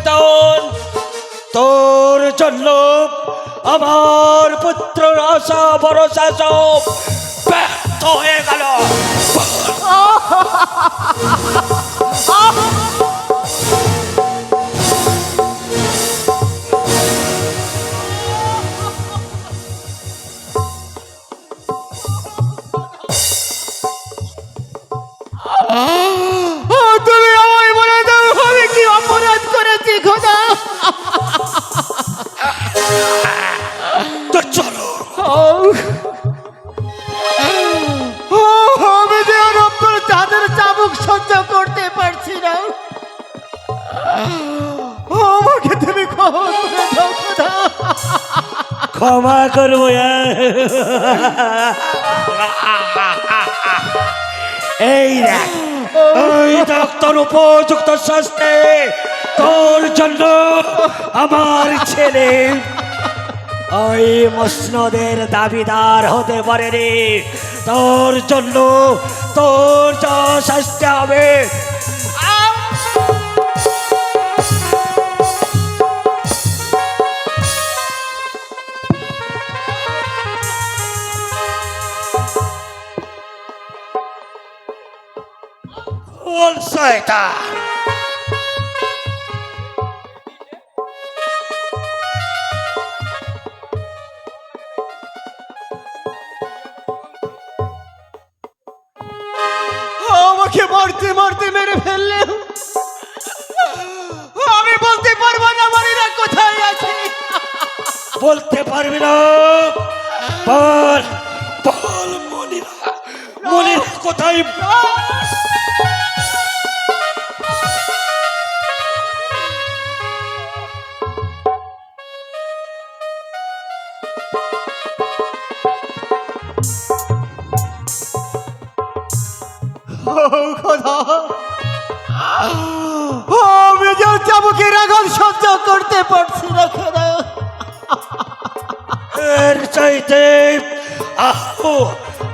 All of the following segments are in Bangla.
শয়তান তোর জন্য আমার পুত্র আশা ভরসা সব ব্যর্থ হয়ে গেল। ক্ষমা করব এই ওই ডাক্তার উপযুক্ত শাস্তি তোর জন্য আমার ছেলে। ওই মসনদের দাবিদার হতে পারেনি। তোর জন্য তোর যা শাস্তি হবে শয়তান আমাকে মারতে মারতে মেরে ফেললে? আমি বলতে পারব না মারিরা কোথায় আছে? বলতে পারবি না। বল। বল মনিরা। মনিরা কোথায়? খোদা আমি যে চাবুকের আঘাত সহ্য করতে পারছি না খোদা। এর চাইতে আহো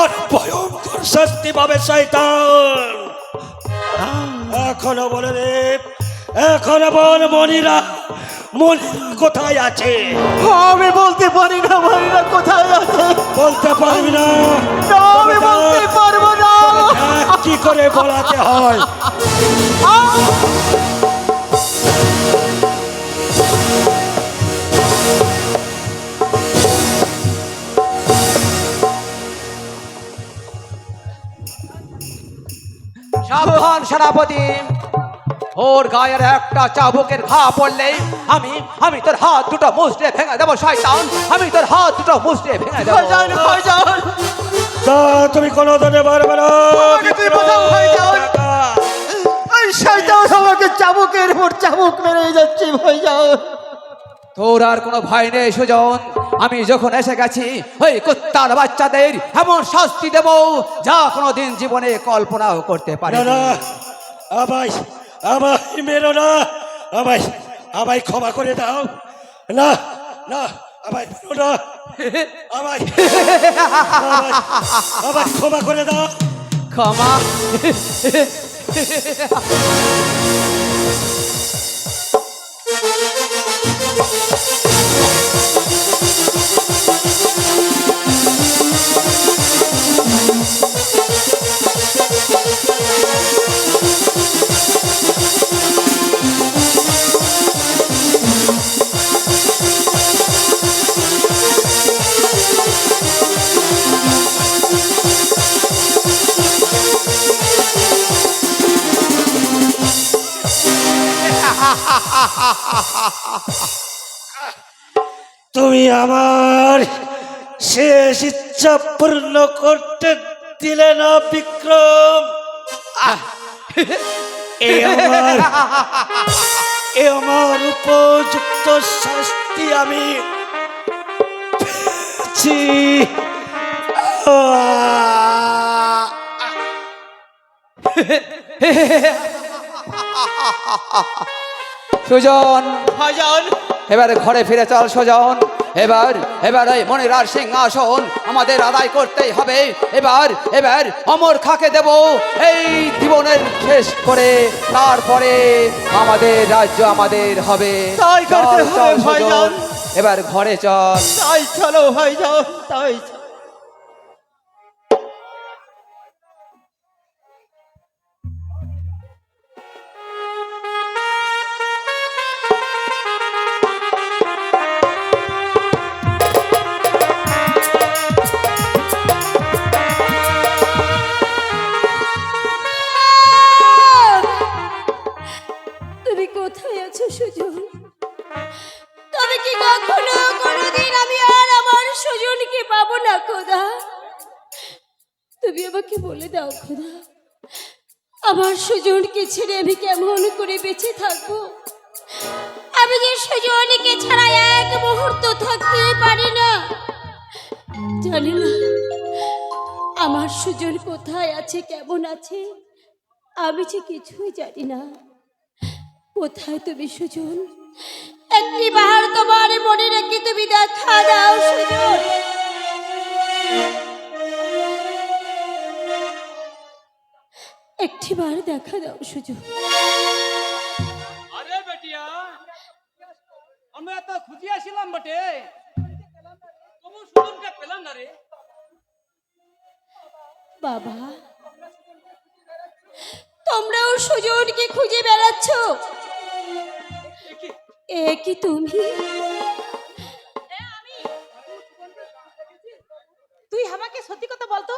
আর ভয়ঙ্কর শাস্তি পাবে শয়তান। এখনও বলে রে এখনও বল মনিরা মনিরা কোথায় আছে? আমি বলতে পারি না মারিরা কোথায় আছে? বলতে পারবি না আমি বলতে কি করে বলাতে হয়। সাবধান সেনাপতি। ওর গায়ের একটা চাবুকের ঘা পড়লেই আমি আমি তোর হাত দুটো মুসড়ে ভেঙে দেবো, শয়তান। আমি তোর হাত দুটো মুসড়ে ভেঙে দেবো। তুমি কোনো ধরে পারবে না শয়তান আমাকে চাবুকের উপর চাবুক মেরে যাচ্ছে ভাইজান তোর আর কোনো ভয় নেই সুজন। আমি যখন এসে গেছি ওই কুত্তার বাচ্চাদের এমন শাস্তি দেব যা কোনো দিন জীবনে কল্পনাও করতে পারে না আমায় আমায় মেরো না আমায় আমায় ক্ষমা করে দাও। না না আমায় পারো না। আমায় আমায় ক্ষমা করে দাও। ক্ষমা। তুমি আমার শেষ ইচ্ছা পূর্ণ করতে দিলে না বিক্রম আমার উপযুক্ত শাস্তি আমি! সুজন। ভাইজান এবারে ঘরে ফিরে চল সুজন। এবার এবার ওই মনিরার সিংহাসন আমাদের আদায় করতেই হবে। এবার এবার অমর খাকে দেব এই জীবনের শেষ করে। তারপরে আমাদের রাজ্য আমাদের হবে। এবার ঘরে চল। তাই চলো ভাইজান তাই তুমি কোথায় আছো সুজন? তবে কি কখনো কোনোদিন আমি আর আমার সুজনকে পাবো না, খোদা? তুমি আমাকে বলে দাও, খোদা, আমার সুজনকে ছেড়ে আমি কেমন করে বেঁচে থাকব? আমি যে সুজনকে ছাড়া এক মুহূর্ত থাকতে পারি না, জানি না আমার সুজন কোথায় আছে, কেমন আছে, আমি যে কিছুই জানি না। কোথায় তুমি সুজন? একটি বার তোমার মনে রেখে তুমি দেখা দাও সুজন। একটি বার দেখা দাও সুজন। আরে বেটিয়া আমরা তো খুঁজে আসিলাম বটে। তবু সুজনকে পেলাম না রে। বাবা তোমরাও সুজনকে খুঁজে বেড়াচ্ছ। এ কি তুমি? তুই আমাকে সত্যি কথা বলতো?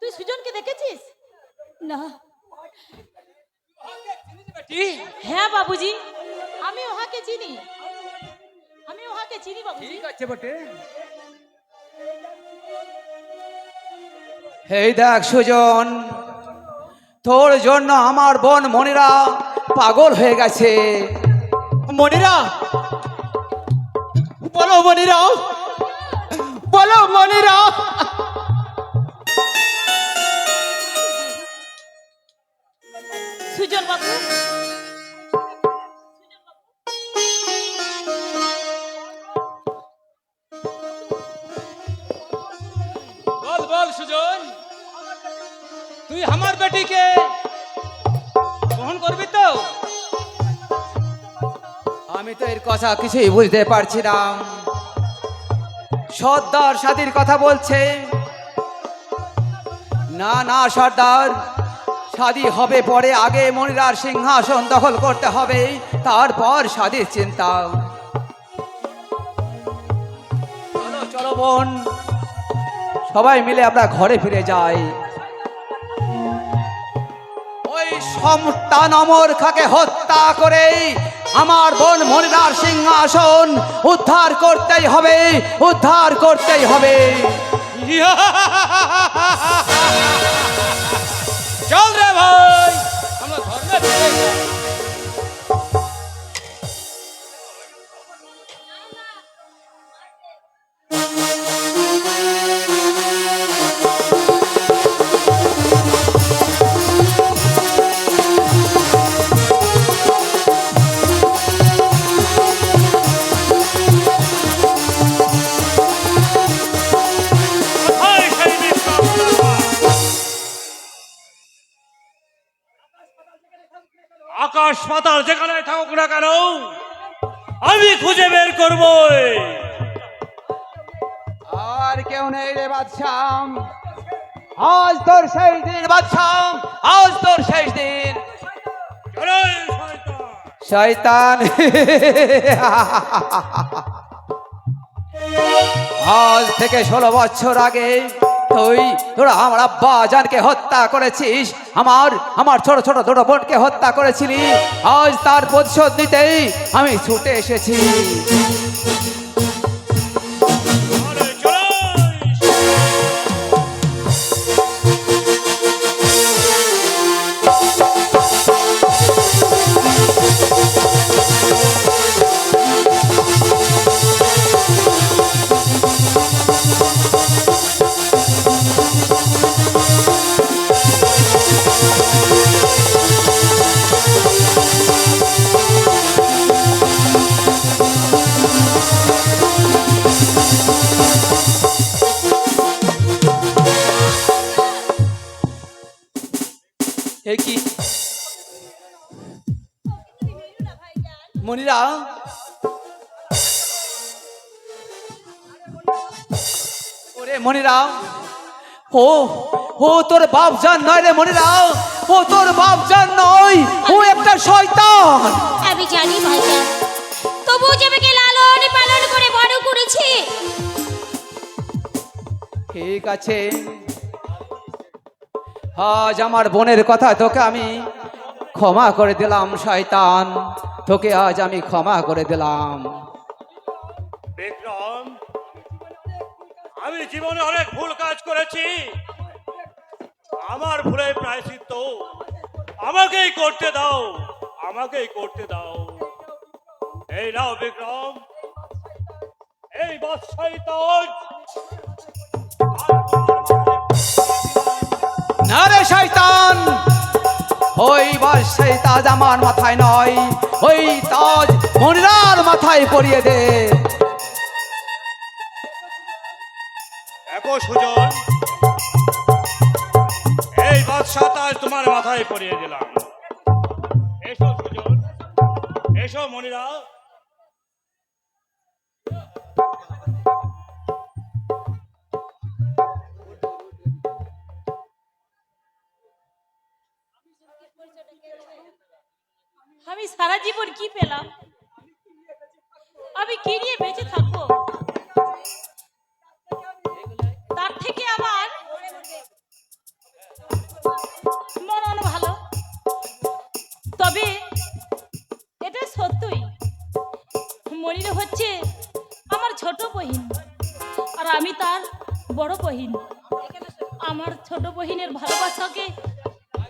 তুই সুজনকে দেখেছিস? না। বেটি হ্যাঁ বাবুজি আমি ওহাকে চিনি। আমি ওহাকে চিনি বাবুজি। ঠিক আছে বটে। এই দেখ সুজন তোর জন্য আমার বোন মনিরা পাগল হয়ে গেছে। মনিরা বলো মনিরা বলো মনিরা। সুজন বাবু। বল বল সুজন। তুই আমার বেটিকে আমি তো এর কথা কিছুই বুঝতে পারছি না সর্দার সাথীর কথা বলছে, না না, সর্দার শাদি হবে পরে আগে মনিরার সিংহাসন দখল করতে হবে, তারপর শাদির চিন্তা। চলো বোন, সবাই মিলে আমরা ঘরে ফিরে যাই। ওই সমতান অমর খাকে হত্যা করে আমার বোন মনিরার সিংহাসন উদ্ধার করতেই হবে উদ্ধার করতেই হবে। আকাশ পাতাল যেখানে থাকুক না কেন আমি খুঁজে বের করব আর কেউ নেই রে বাদশাম আজ তোর শেষ দিন বাদশাম আজ তোর শেষ দিন। শয়তান। আজ থেকে ষোলো বছর আগে তুই তোরা আমার আব্বা জানকে হত্যা করেছিস। আমার আমার ছোট ছোট, দুটো বোনকে হত্যা করেছিলি। আজ তার প্রতিশোধ নিতেই আমি ছুটে এসেছি। এ কি মনিরা। ওরে মনিরাম ও ও তোর বাপ জান নয় রে মনিরাম ও তোর বাপ জান নয়। ও একটা শয়তান। আমি জানি ভাইজান। তবু যে আমাকে লালন পালন করে বড় করেছে। ঠিক আছে। আজ আমার বোনের কথা তোকে আমি ক্ষমা করে দিলাম, শয়তান। তোকে আজ আমি ক্ষমা করে দিলাম। বিক্রম, আমি জীবনে অনেক ভুল কাজ করেছি। আমার ভুলে প্রায়শ্চিত্ত আমাকেই করতে দাও, আমাকেই করতে দাও। এই নাও বিক্রম। এই বাদশাহী না শয়তান। ওই বাস সেই তাজ আমার মাথায় নয়, ওই তাজ মনিরার মাথায় পরিয়ে দে। সুজন, এই বাদশাহ তাজ তোমার মাথায় পরিয়ে দিলাম। এসো সুজন, এসো মনিরা। আমি সারা জীবন কি পেলাম? আমি কি নিয়ে বেঁচে থাকব? তার থেকে আমার মরণ ভালো। তবে এটা সত্যই, মনির হচ্ছে আমার ছোট বহিন আর আমি তার বড় বহিন। আমার ছোট বহিনের ভালোবাসাকে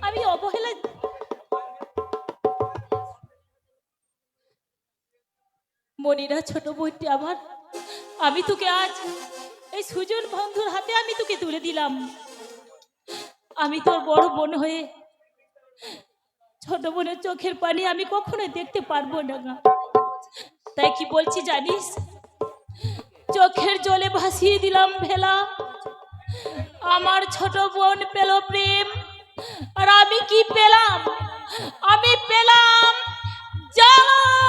আমি অবহেলা মনিরা, ছোট বইটি আমার। আমি তোকে আজ এই সুজন বন্ধুর হাতে আমি তোকে তুলে দিলাম। আমি তোর বড় বোন হয়ে ছোট বোনের চোখের পানি আমি কখনোই দেখতে পারব না তাই কি বলছি জানিস? চোখের জলে ভাসিয়ে দিলাম ভেলা। আমার ছোট বোন পেল প্রেম। আর আমি কি পেলাম? আমি পেলাম জ্বালা।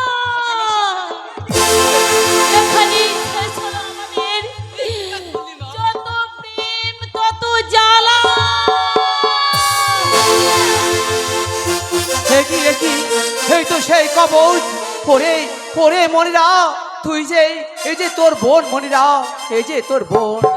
কবচ পরে পরে মনিরা, তুই যে এই যে তোর বোন মনিরা, এই যে তোর বোন।